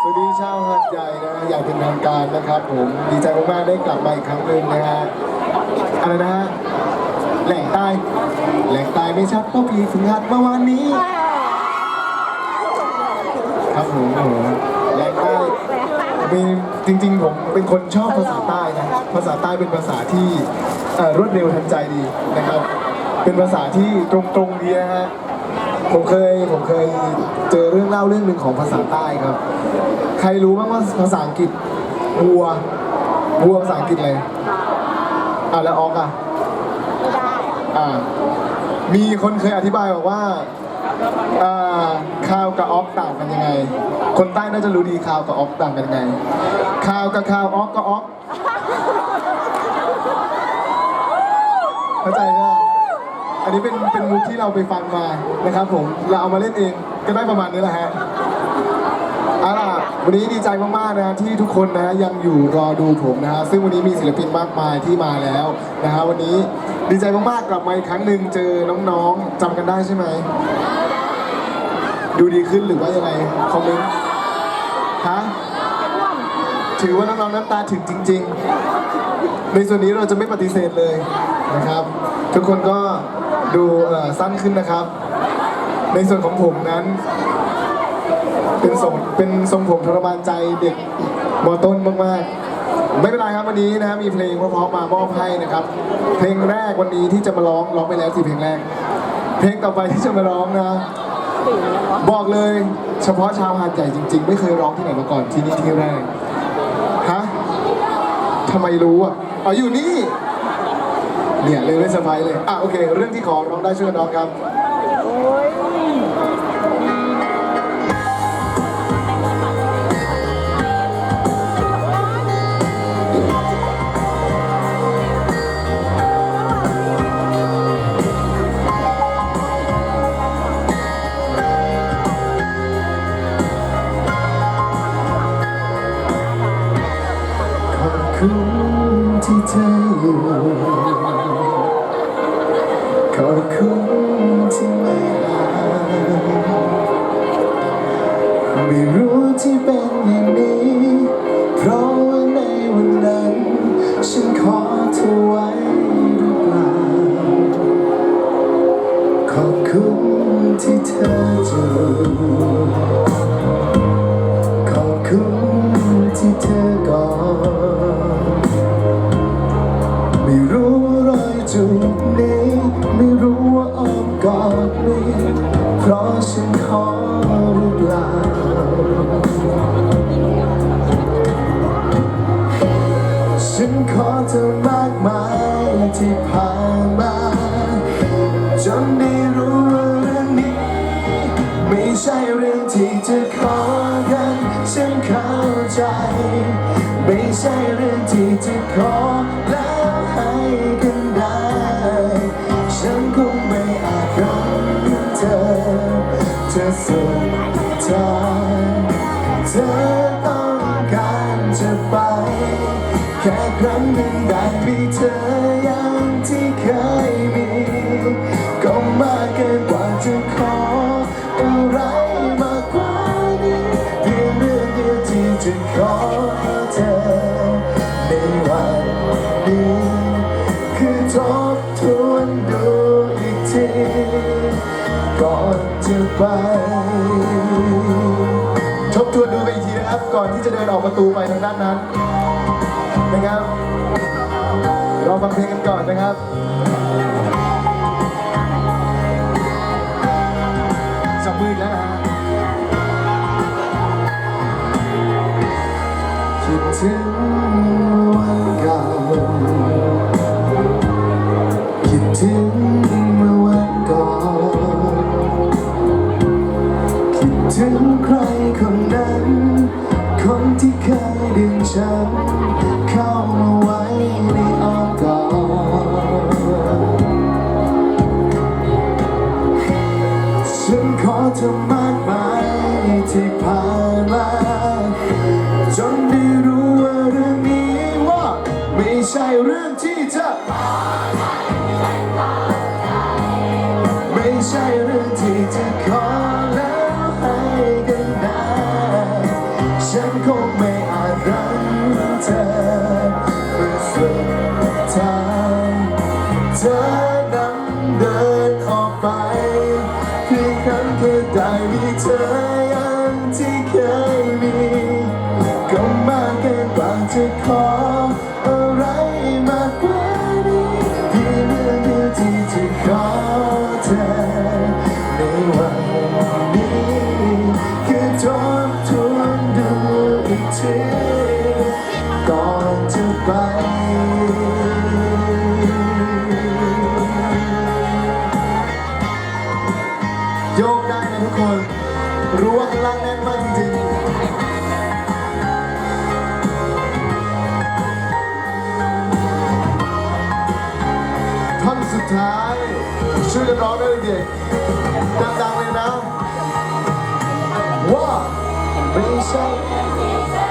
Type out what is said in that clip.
สวัสดีชาวหัดใหญ่นะฮะอยางเป็นทางการนะครับผมดีใจมากๆได้กลับมาอีกครั้งหนึ่งนะฮะอะไรนะฮะแหล่งใต้แหล่งใต้ไม่ชัดเพราะพี่ฝึกหัดเมื่อวานนี้ ครับผมโอ้โหแหล่งใต้เป็นจริงๆผมเป็นคนชอบภาษาใต้นะภาษาใต้เป็นภาษาที่เอ่อรวดเร็วทันใจดีนะครับ เป็นภาษาที่ตรงๆดีนะฮะ ผมเคยผมเคยเจอเรื่องเล่าเรื่องหนึ่งของภาษาใต้ครับ ใครรู้บ้างว่าภาษาอังกฤษวัววัวภาษาอังกฤษอะไรอะแล้วออกอะอ่ามีคนเคยอธิบายบอกว่าอ่าคาวกับออกต่างกันยังไง คนใต้น่าจะรู้ดีคาวกับออกต่างกันยังไงคาวกับคาวออกกับออกเข้าใจไหม อันนี้เป็นเป็นมุกที่เราไปฟังมานะครับผมเราเอามาเล่นเองก็ได้ประมาณนี้แหละฮะเอาล่ะวันนี้ดีใจมากๆนะที่ทุกคนนะยังอยู่รอดูผมนะฮะซึ่งวันนี้มีศิลปินมากมายที่มาแล้วนะฮะวันนี้ดีใจมากๆกลับมาอีกครั้งหนึ่งเจอน้องๆจำกันได้ใช่ไหมดูดีขึ้นหรือว่ายังไงคอมเมนต์ฮะถือว่าน้องๆน้ำตาถึงจริง ๆ ในส่วนนี้เราจะไม่ปฏิเสธเลยนะครับ ทุกคนก็ ดูอ่อสั้นขึ้นนะครับ ในส่วนของผมนั้น เป็นทรงเป็นทรงผมทรมานใจเด็กมอต้นมากๆ ไม่เป็นไรครับวันนี้นะมีเพลงเพราะๆมามอบให้นะครับ เพลงแรกวันนี้ที่จะมาร้องร้องไปแล้วสี่เพลงแรก เพลงต่อไปที่จะมาร้องนะ บอกเลยเฉพาะชาวหาดใหญ่จริง ๆ ไม่เคยร้องที่ไหนมาก่อนที่นี่ที่แรกฮะทำไมรู้อะอ๋ออยู่นี่ เนี่ยเลยไม่เซอร์ไพรส์เลย อะโอเค เรื่องที่ขอร้องได้ช่วยนร้องครับขอบคุณที่เธออยู่ ขอบ คุณที่ไม่ลาไม่รู้ที่เป็นอย่างนี้ เพราะว่าในวันนั้น ฉันขอเธอไว้หรือเปล่าขอบคุณที่เธอเจะรู้ขอบคุณที่เธอ รื่องที่จะขอกันฉันเข้าใจ ไม่ใช่เรื่องที่จะขอแล้วให้กันได้ ฉันคงไม่อาจรักเธอ เธอสุดท้ายเธอต้องการจะไป แค่ครั้งหนึ่งได้มีเธอ บทวนดูอีกทีก่อนจะไป ทบทวนดูไปอีกทีนะครับ ก่อนที่จะเดินออกประตูไปทางด้านนั้น นะครับรอฟังเพลงกันก่อนนะครับจับมือแล้วนะฮะคิดถึง ถึงเมื่อวันก่อนคิดถึงใครคนนั้น คนที่เคยดึงฉัน เข้ามาไว้ในอ้อมกอดฉันขอเธอมากมายที่ผ่านมาจนได้รู้ว่าเรื่องนี้ว่า ไม่ใช่เรื่อง ใช่เรื่องที่จะขอแล้วให้กันได้ฉันคงไม่อาจรังเธอเมื่อสุดท้ายเธอนั้นเดินออกไปเพียงครั้งแค่ได้มีเธอยังที่เคยมีก็มากเกินกว่าจะขอ ท้ายช่วยกันร้องได้วยเด็กดังๆเลยนะว่าไม่ใช่